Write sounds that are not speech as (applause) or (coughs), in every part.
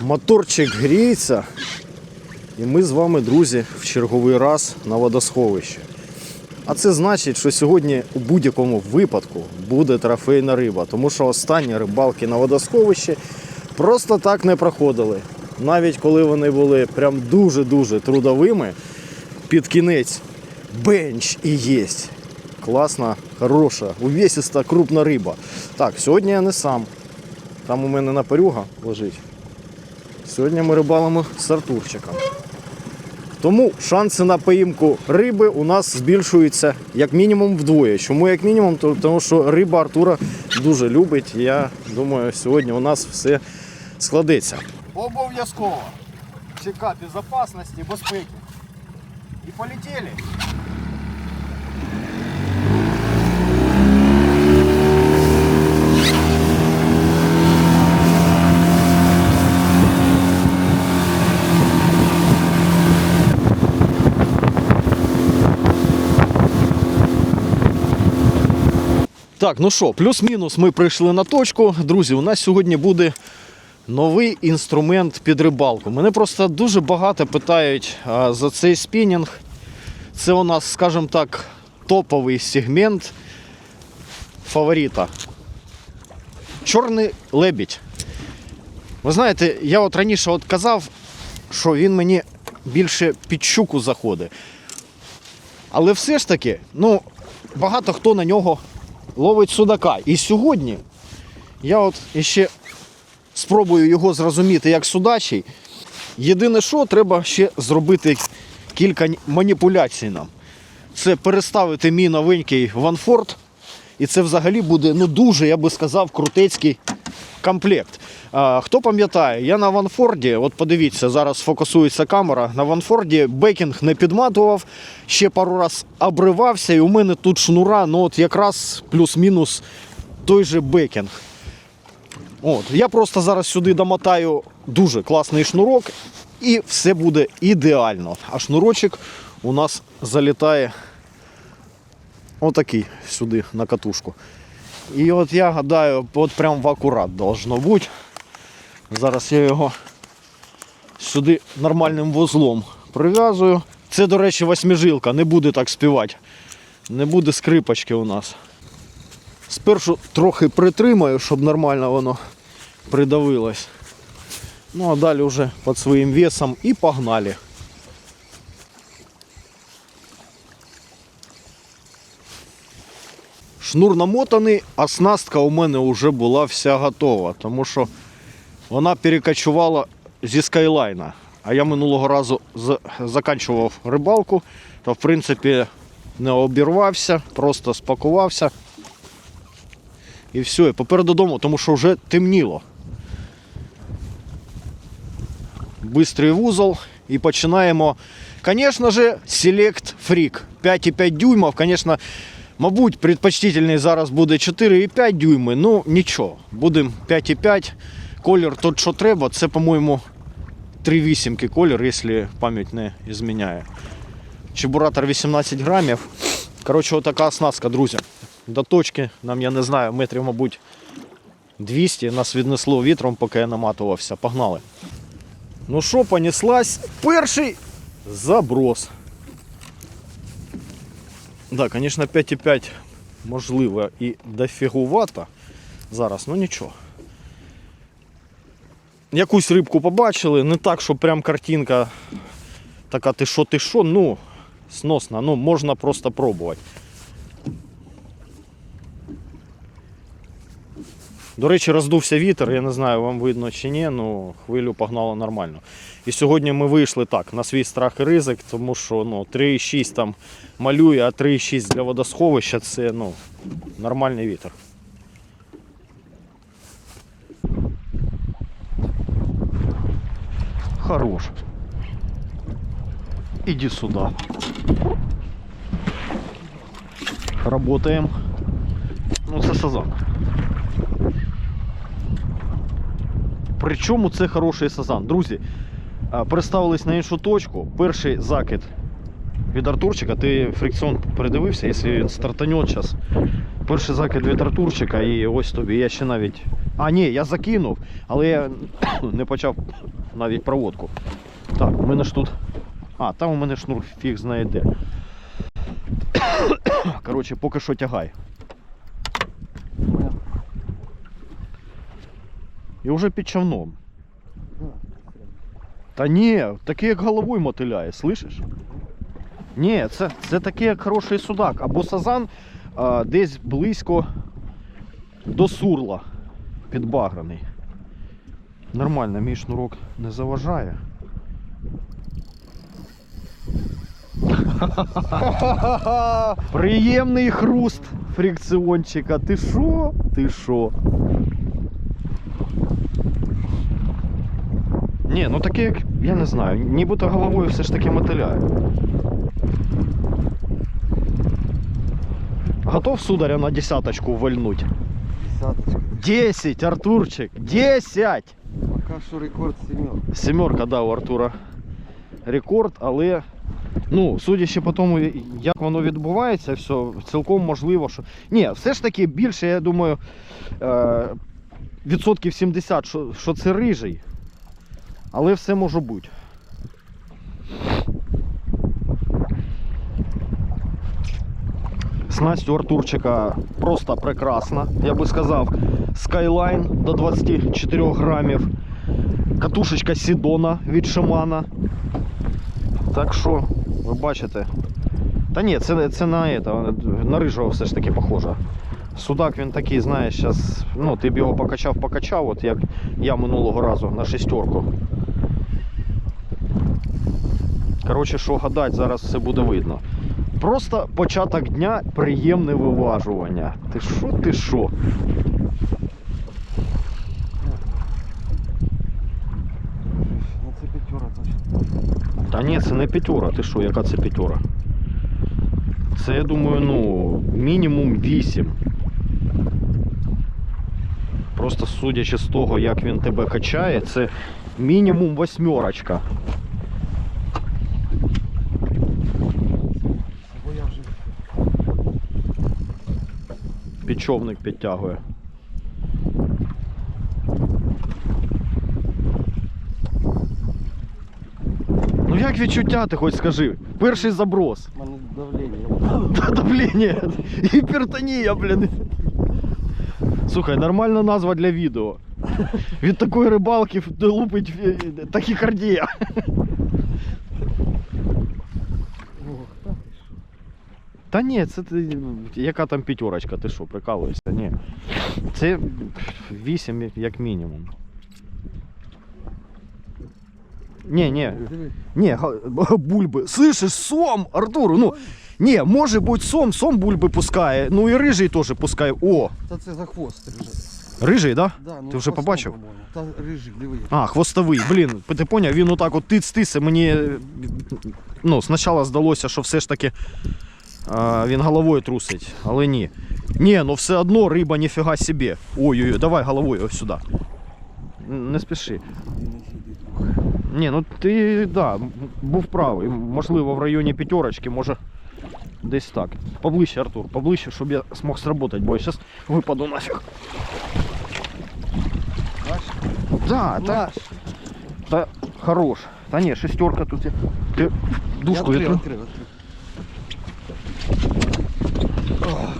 Моторчик гріється. І ми з вами, друзі, в черговий раз на водосховищі. А це значить, що сьогодні у будь-якому випадку буде трофейна риба, тому що останні рибалки на водосховищі просто так не проходили. Навіть коли вони були прям дуже-дуже трудовими, під кінець бенч і єсть. Класна, хороша, увесиста, крупна риба. Так, сьогодні я не сам. Там у мене напорюга лежить. Сьогодні ми рибалимо з Артурчиком. Тому шанси на поїмку риби у нас збільшуються як мінімум вдвоє. Чому як мінімум? Тому що риба Артура дуже любить. Я думаю, сьогодні у нас все складеться. Обов'язково чекати безпечності, безпеки. І полетіли. Так, ну що, плюс-мінус ми прийшли на точку. Друзі, у нас сьогодні буде новий інструмент під рибалку. Мене просто дуже багато питають за цей спінінг. Це у нас, скажімо так, топовий сегмент фаворита. Чорний лебідь. Ви знаєте, я от раніше от казав, що він мені більше під щуку заходить. Але все ж таки, ну, багато хто на нього ловить судака. І сьогодні я от ще спробую його зрозуміти як судачий. Єдине, що треба ще зробити кілька маніпуляцій нам. Це переставити мій новенький Ванфорд. І це взагалі буде ну, дуже, я би сказав, крутецький комплект. А, хто пам'ятає, я на Ванфорді, от подивіться, зараз фокусується камера. На Ванфорді бекінг не підматував, ще пару раз обривався, і у мене тут шнура, ну от якраз плюс-мінус той же бекінг. От, я просто зараз сюди домотаю дуже класний шнурок, і все буде ідеально. А шнурочок у нас залітає отакий сюди на катушку. І от я гадаю, от прям в акурат должно бути. Зараз я його сюди нормальним вузлом прив'язую. Це, до речі, восьмижилка, не буде так співати. Не буде скрипочки у нас. Спершу трохи притримаю, щоб нормально воно придавилось. Ну а далі вже під своїм весом і погнали. Шнур намотаний, оснастка у мене вже була вся готова, тому що вона перекочувала зі скайлайна. А я минулого разу заканчував рибалку, то в принципі не обірвався, просто спакувався. І все, і попер додому, тому що вже темніло. Бистрий вузол і починаємо. Звісно же, Select Freak 5,5 дюймов. Звісно, мабуть, предпочтительний зараз буде 4,5 дюйми. Ну нічого, будемо 5,5. Колір тот, що треба, це, по-моєму, 3,8 колір, якщо пам'ять не зміняє. Чебуратор 18 грамів. Коротше, отака оснастка, друзі. До точки нам, я не знаю, метрів, мабуть, 200. Нас віднесло вітром, поки я наматувався. Погнали. Ну що, понеслась? Перший заброс. Да, звісно, 5,5 можливо і дофігувато зараз, ну нічого. Якусь рибку побачили, не так, що прям картинка така ти що, ти що, ну, сносна, ну можна просто пробувати. До речі, роздувся вітер, я не знаю, вам видно чи ні, ну хвилю погнало нормально. І сьогодні ми вийшли так, на свій страх і ризик, тому що ну, 3,6 там малює, а 3,6 для водосховища це ну, нормальний вітер. Хорош. Иди сюда. Работаем. Ну, це сазан. Причому це хороший сазан. Друзі, переставились на іншу точку. Перший закид від Артурчика. Ти фрикціон передивився, якщо він стартанет зараз, Перший закид від Артурчика і ось тобі. Я ще навіть. А, ні, я закинув, але я (coughs) не почав навіть проводку. Так, у мене ж тут. А, там у мене шнур фіг знає де. (coughs) Коротше, поки що тягай. І вже під човном. Та ні, таке як головою мотиляє, слышиш? Ні, це, це таке як хороший судак. Або сазан а, десь близько до сурла підбаграний. Нормально, мій шнурок не заважає. Приємний хруст фрикціончика. Ти що? Ти що? Ні, ну таке, як, я не знаю, нібито головою все ж таки мотиляє. Готов сударя на десяточку вальнуть? Десяточка. 10, Артурчик, 10! Пока що рекорд сімерка. Сімерка, да, у Артура рекорд, але ну, судячи по тому, як воно відбувається, все, цілком можливо, що. Ні, все ж таки більше, я думаю, е, відсотків 70, що, що це рижий. Але все може бути. Снасть у Артурчика просто прекрасна. Я би сказав, Skyline до 24 грамів. Катушечка Сідона від Шимана. Так що, ви бачите. Та ні, це, це на, это, на рижого все ж таки похоже. Судак він такий, знаєш, зараз, ну, ти б його покачав, покачав, от як я минулого разу на шестерку. Коротше, що гадать, зараз все буде видно. Просто початок дня приємне виважування. Ти що, ти що? Ну це п'ятера точно. Та ні, це не п'ятьора. Ти що, яка це п'ятьора? Це, я думаю, ну, мінімум 8. Просто судячи з того, як він тебе качає, це мінімум восьмерочка. Бо я вже Підчовник підтягує. Ну як відчуття, ти хоч скажи? Перший заброс. в мене давлення. (laughs) Да, давление. Гипертония, блин. Слухай, нормальна назва для відео. Від такої рибалки лупить е, тахікардія. Та ні, це ти, яка там п'ятерочка, ти що, прикалуєшся? Ні. Це 8 як мінімум. Ні, ні, ні, га- бульби. Слышиш, сом, Артур, ну. Ні, може бути сом, сом бульби пускає, ну і рижий теж пускає. О, Та це за хвост рижий. рижий, да? Да, ну, Ти вже хвостом, побачив? по-моєму. Та рижий, диви. А, хвостовий. Блін, ти поняв, він отак от тиц-тиц, і мені. е, Ну, спочатку здалося, що все ж таки він головою трусить, але ні. Ні, ну все одно риба ніфіга собі. Ой-ой-ой, давай головою ось сюди. Н- Не спіши. Ти не сиди трохи. Ні, ну ти да, м- був правий. Можливо, в районі п'ятерочки, може десь так. Поближче, Артур, поближче, щоб я змог сработати, бо я зараз випаду нафіг. Наш? Да, та, Наш. та хорош. Та ні, шестерка тут. є. Ти дужку Я відкрив?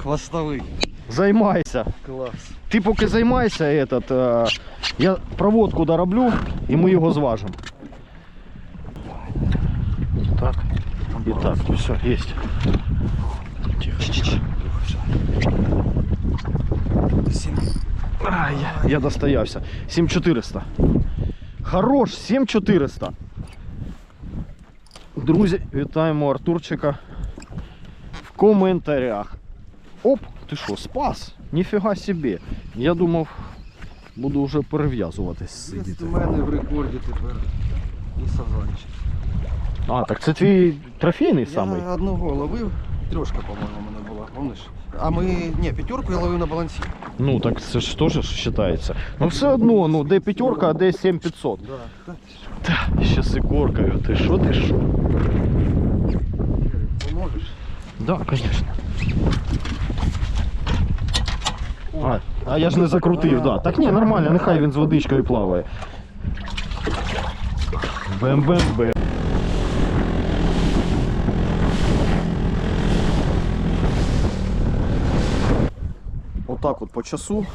Хвостовий. Займайся. Клас. Ти поки займайся, этот, е, я проводку дороблю і ми його зважимо. Так. І так, все, есть. Тихо, тихо. Сім. А, я, я достоявся. 7400. Хорош, 7400. Друзі, вітаємо Артурчика в коментарях. Оп, ти що, спас? Ніфіга собі. Я думав, буду вже перев'язуватись сидіти. у мене в рекорді тепер. І сазанчик. А, так це твій трофейний самий? Я одного ловив, трьошка, по-моєму, у мене була, помниш? А ми, ні, п'ятерку я ловив на балансі. Ну, так це ж теж вважається. Ну все одно, ну де п'ятерка, а де 7500. Да. Та ще з ікоркою. Ти що, ти що? Поможеш? Да, конечно. А, а я ж не закрутив, да. Так ні, нормально, нехай він з водичкою плаває. Бем-бем-бем. Отак от по часу,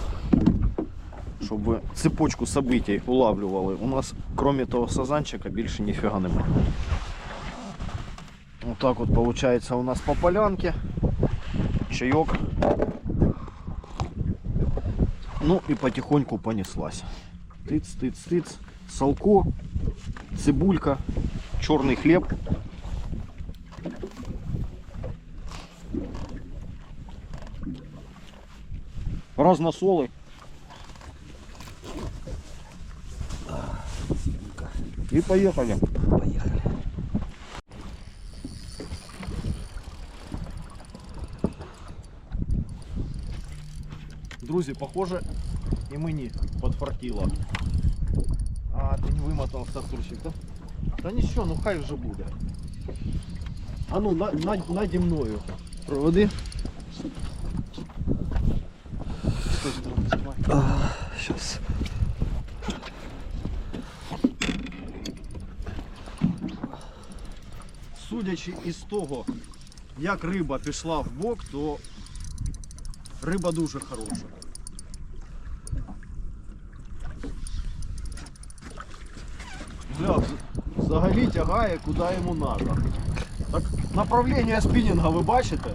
щоб цепочку событий улавлювали. У нас, крім того сазанчика, більше ніфіга немає. Отак от виходить у нас по полянке. Чайок. Ну и потихоньку понеслась. Тыц, тыц, тыц. Салко, цибулька, черный хлеб. Разносолы. И поехали. Друзі, похоже, і мені подфартило. А, ти не вимотав Артурчик, так? Та нічого, ну хай вже буде. А ну, на, на, наді мною. Проводи. Сейчас. Судячи із того, як риба пішла в бок, то риба дуже хороша. Бля, з- взагалі тягає куди йому треба. Так, направлення спінінга ви бачите?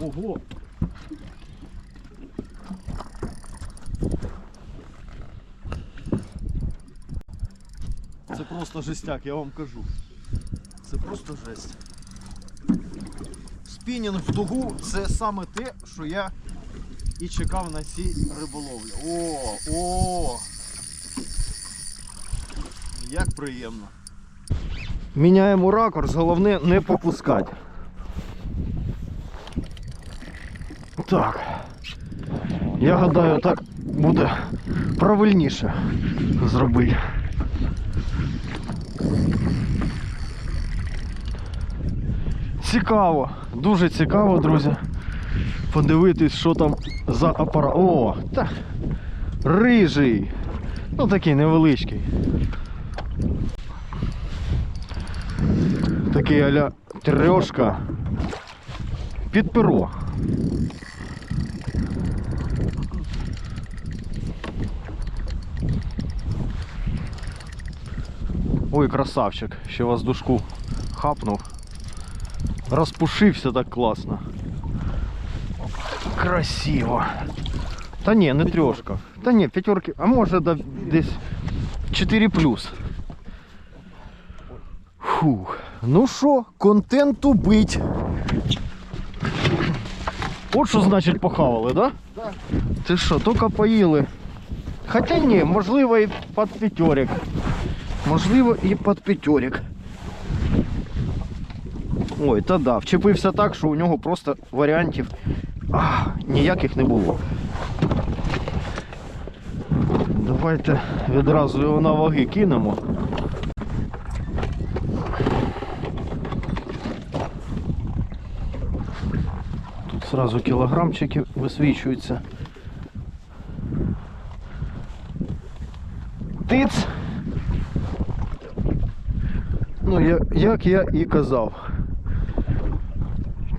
Ого! Це просто жестяк, я вам кажу. Це просто жесть. Спінінг в дугу це саме те, що я і чекав на цій риболовлі. О, о! Як приємно. Міняємо ракурс, головне не попускати. Так. Я гадаю, так буде правильніше зробити. Цікаво, дуже цікаво, друзі. Подивитись, що там за апарат. О, та, рижий. Ну такий невеличкий. Такий аля трьошка. Під перо. Ой, красавчик, ще воздушку хапнув. Розпушився так класно. Красиво. Та ні, не трьошка. Та ні, п'ятерки, а може да, десь 4 плюс. Фух. Ну що, контенту бить. От що значить похавали, да? Да. Ти що, тільки поїли. Хоча ні, можливо і під п'ятерик. Можливо і під п'ятерик. Ой, та да, вчепився так, що у нього просто варіантів а, ніяких не було. Давайте відразу його на ваги кинемо. сразу кілограмчики висвічуються. Тиц! Ну, я, як я і казав.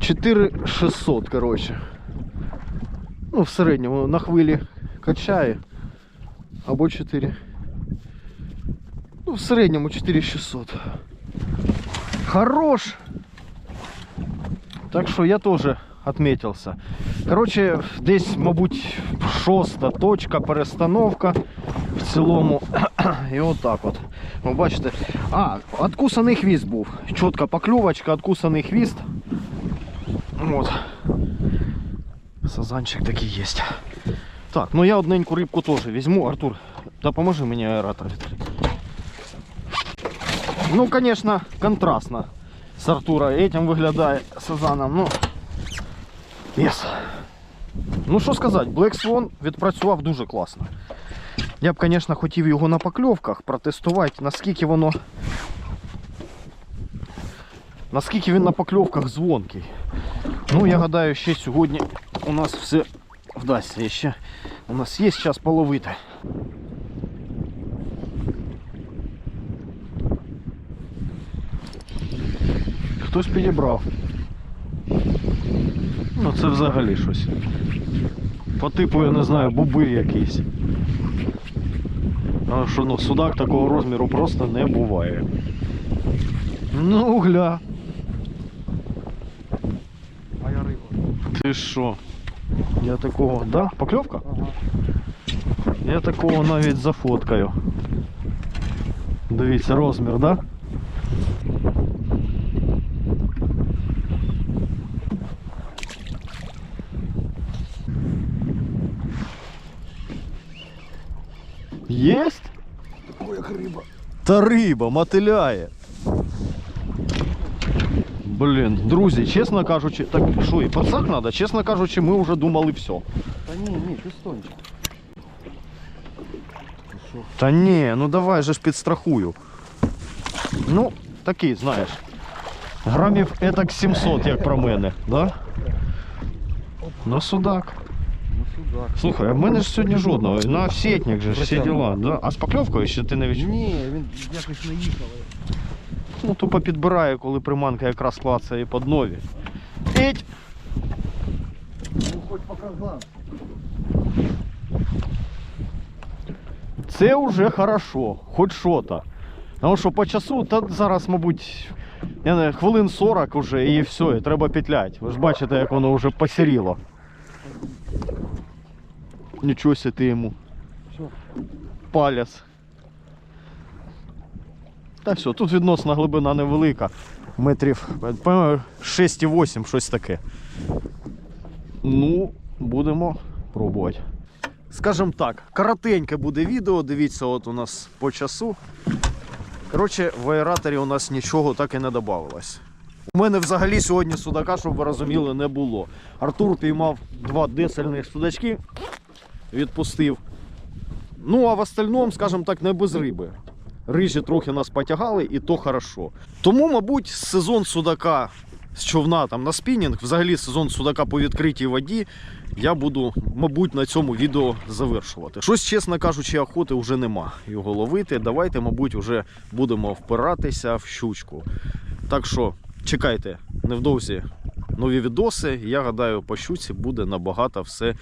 4600, коротше. Ну, в середньому на хвилі качає. Або 4. Ну, в середньому 4600. Хорош! Так що я теж отметился. Коротше, десь, мабуть, шоста точка, перестановка в цілому. І отак от. Ви бачите. А, откусаний хвіст був. Чітка покльовочка, откусаний хвіст. От. Сазанчик такий є. Так, ну я одненьку рибку теж візьму. Артур, допоможи мені аератор відкрити. Ну, звісно, контрастно з Артура. Этим виглядає сазаном. Ну, Єс. Ну що сказати, Black Swan відпрацював дуже класно. Я б, звісно, хотів його на покльовках протестувати, наскільки воно. Наскільки він на покльовках дзвонкий. Ну, я гадаю, ще сьогодні у нас все вдасться. Ще у нас є час половити. Хтось підібрав. Ну це взагалі щось. По типу, я не знаю, бубир якийсь. А що ну, судак такого розміру просто не буває. Ну, гля. Моя риба. Ти що? Я такого. Да? Покльовка? Ага. Я такого навіть зафоткаю. Дивіться, розмір, да? Єсть? Ой, як риба. Та риба мотиляє. Блін, друзі, чесно кажучи, так що і пацак треба, чесно кажучи, ми вже думали все. Та ні, ні, пістончик. Ти що? Та ні, ну давай же ж підстрахую. Ну, такий, знаєш. Грамів етак 700, як про мене, да? Ну, судак. Слухай, а в мене ж сьогодні жодного. На сетник же ж всі діла, да? А з покльовкою ще ти не відчув? Ні, він якось не їхав. Ну, тупо підбираю, коли приманка якраз клацає під нові. Еть! Ну хоч показав. Це вже хорошо, хоч що-то. Тому що по часу, та зараз, мабуть, я не, знаю, хвилин 40 вже і все, і треба петлять. Ви ж бачите, як воно вже посіріло. Нічого ся ти йому. Що? Паляс. Та все, тут відносна глибина невелика. Метрів 6,8, щось таке. Ну, будемо пробувати. Скажем так, коротеньке буде відео. Дивіться, от у нас по часу. Коротше, в аераторі у нас нічого так і не додавалось. У мене взагалі сьогодні судака, щоб ви розуміли, не було. Артур піймав два десельних судачки, відпустив. Ну, а в остальному, скажімо так, не без риби. Рижі трохи нас потягали, і то хорошо. Тому, мабуть, сезон судака з човна там на спінінг, взагалі сезон судака по відкритій воді, я буду, мабуть, на цьому відео завершувати. Щось, чесно кажучи, охоти вже нема його ловити. Давайте, мабуть, вже будемо впиратися в щучку. Так що чекайте, невдовзі нові відоси. Я гадаю, по щуці буде набагато все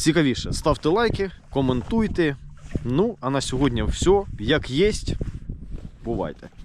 цікавіше. Ставте лайки, коментуйте. Ну, а на сьогодні все. Як єсть, бувайте.